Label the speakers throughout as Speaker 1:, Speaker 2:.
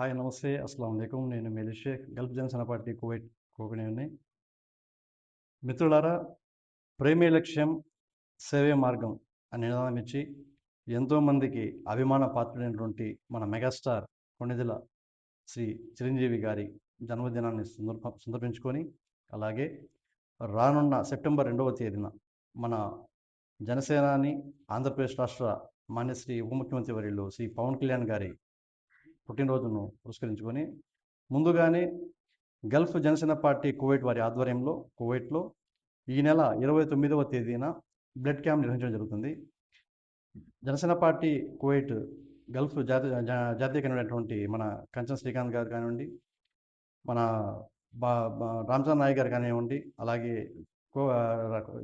Speaker 1: Hi నమస్తే. అస్సలం అయికం నేను మెలి Shaik Gulf Janasena party Kuwait కోకనేని మిత్రులారా ప్రేమే లక్ష్యం సేవే మార్గం అని నినాదం ఇచ్చి ఎంతోమందికి అభిమాన పాత్రుడైనటువంటి మన మెగాస్టార్ కొణిదెల శ్రీ చిరంజీవి గారి జన్మదినాన్ని సందర్భ సందర్భించుకొని అలాగే రానున్న సెప్టెంబర్ రెండవ తేదీన మన జనసేనాని ఆంధ్రప్రదేశ్ రాష్ట్ర మాన్యశ్రీ ఉప ముఖ్యమంత్రి వర్యులు శ్రీ పవన్ కళ్యాణ్ గారి పుట్టినరోజును పురస్కరించుకొని ముందుగానే గల్ఫ్ జనసేన పార్టీ కువైట్ వారి ఆధ్వర్యంలో కువైట్లో ఈ నెల ఇరవై తొమ్మిదవ తేదీన బ్లడ్ క్యాంప్ నిర్వహించడం జరుగుతుంది. జనసేన పార్టీ కువైట్ గల్ఫ్ జాతీయ జా- జాతీయ కన్వీనటువంటి మన కంచన్ శ్రీకాంత్ గారు కానివ్వండి మన బా రామచంద్ర నాయక్ గారు కానివ్వండి అలాగే కో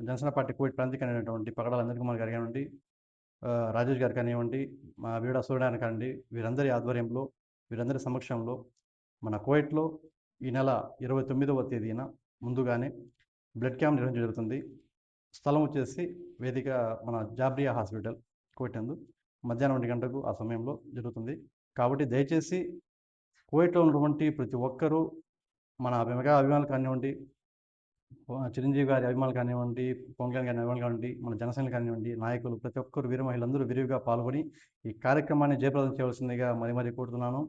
Speaker 1: జనసేన పార్టీ కువైట్ ప్రాంతీయ కన్వీనటువంటి పగడాల అంజన్ కుమార్ గారు కానివ్వండి రాజేష్ గారు కానివ్వండి మా వీడ సూర్యనారాయణ కానివ్వండి వీరందరి ఆధ్వర్యంలో వీరందరి సమక్షంలో మన కోయట్లో ఈ నెల ఇరవై తొమ్మిదవ తేదీన ముందుగానే బ్లడ్ క్యాంప్ నిర్వహించడం జరుగుతుంది. స్థలం వచ్చేసి వేదిక మన జాబ్రియా హాస్పిటల్ కువైట్ నందు మధ్యాహ్నం ఒంటి గంటకు ఆ సమయంలో జరుగుతుంది. కాబట్టి దయచేసి కోయట్లో ఉన్నటువంటి ప్రతి ఒక్కరూ మన మెగా అభిమానులు కానివ్వండి చిరంజీవి గారి అభిమానులు కానివ్వండి పవన్ కళ్యాణ్ గారి అభిమానులు కానివ్వండి మన జనసేనలు కానివ్వండి నాయకులు ప్రతి ఒక్కరు వీర మహిళలందరూ విరివిగా పాల్గొని ఈ కార్యక్రమాన్ని జయప్రదం చేయవలసిందిగా మరి మరి కోరుతున్నాను.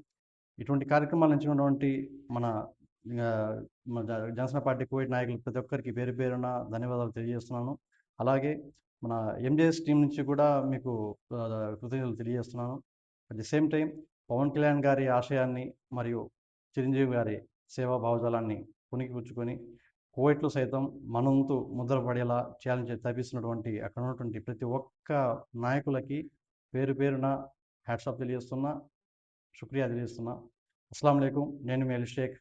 Speaker 1: ఇటువంటి కార్యక్రమాలు నుంచినటువంటి మన మన జ- జనసేన పార్టీ కోవిడ్ నాయకులు ప్రతి ఒక్కరికి పేరు పేరున ధన్యవాదాలు తెలియజేస్తున్నాను. అలాగే మన ఎంజేఎస్ టీం నుంచి కూడా మీకు కృతజ్ఞతలు తెలియజేస్తున్నాను. At the same time Pawan Kalyan గారి ఆశయాన్ని మరియు చిరంజీవి గారి సేవా భావజాలాన్ని పుణికిపుచ్చుకొని కోవిట్లు సైతం మనంతు ముద్రపడేలా ఛాలెంజ్ తప్పిస్తున్నటువంటి అక్కడ ఉన్నటువంటి ప్రతి ఒక్క నాయకులకి పేరు పేరున హ్యాట్సాప్ తెలియజేస్తున్నా శుక్రియా తెలియజేస్తున్నా. అస్సలం నేను మీ అలీ షేక్